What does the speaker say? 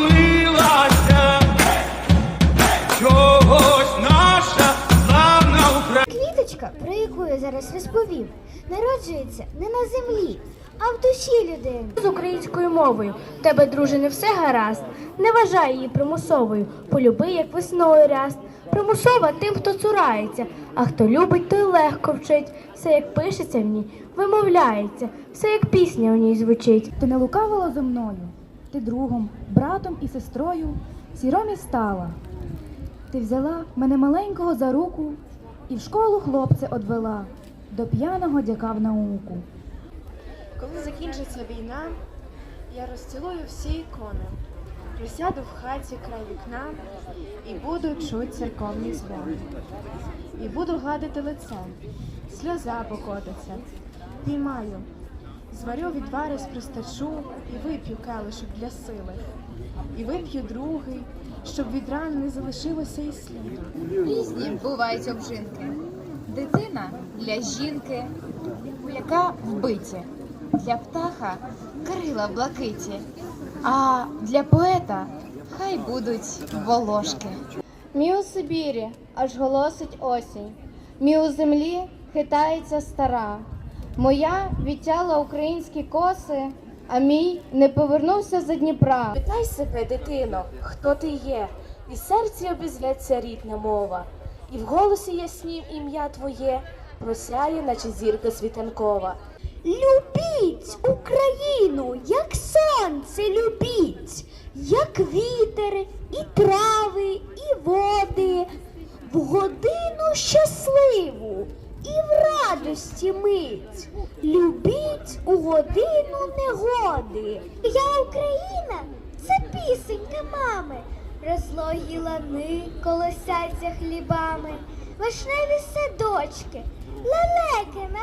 похилилася, чогось наша славна Україна. Про яку я зараз розповім, народжується не на землі, а в душі людини. З українською мовою тебе, друже, не все гаразд. Не вважай її примусовою. Полюби, як весною ряст. Примусова тим, хто цурається, а хто любить, той легко вчить. Все, як пишеться в ній, вимовляється, все як пісня в ній звучить. Ти не лукавила зо мною ти другом, братом і сестрою сіромі стала. Ти взяла мене маленького за руку і в школу хлопця одвела, до п'яного дяка в науку. Коли закінчиться війна, я розцілую всі ікони, присяду в хаті край вікна і буду чуть церковні дзвони. І буду гладити лице, сльоза покотиться, піймаю, зварю відвари з пристачу і вип'ю келишок для сили. І вип'ю другий, щоб від ран не залишилося і сліду. Різні бувають обжинки. Дитина для жінки, яка вбиті, для птаха крила блакиті, а для поета хай будуть волошки. Мій у Сибірі аж голосить осінь, мій у землі хитається стара. Моя відтяла українські коси, а мій не повернувся за Дніпра. Питай себе, дитино, хто ти є, і серці обізветься рідна мова, і в голосі яснім ім'я твоє просяє, наче зірка світанкова. Любіть Україну, як сонце любіть, як вітер, і трави, і води, в годину щасливу і в радості мить. Любіть у годину негоди. Я Україна, це пісенька мами. Розлогі лани колосяться хлібами, вишневі садочки, лелеки на.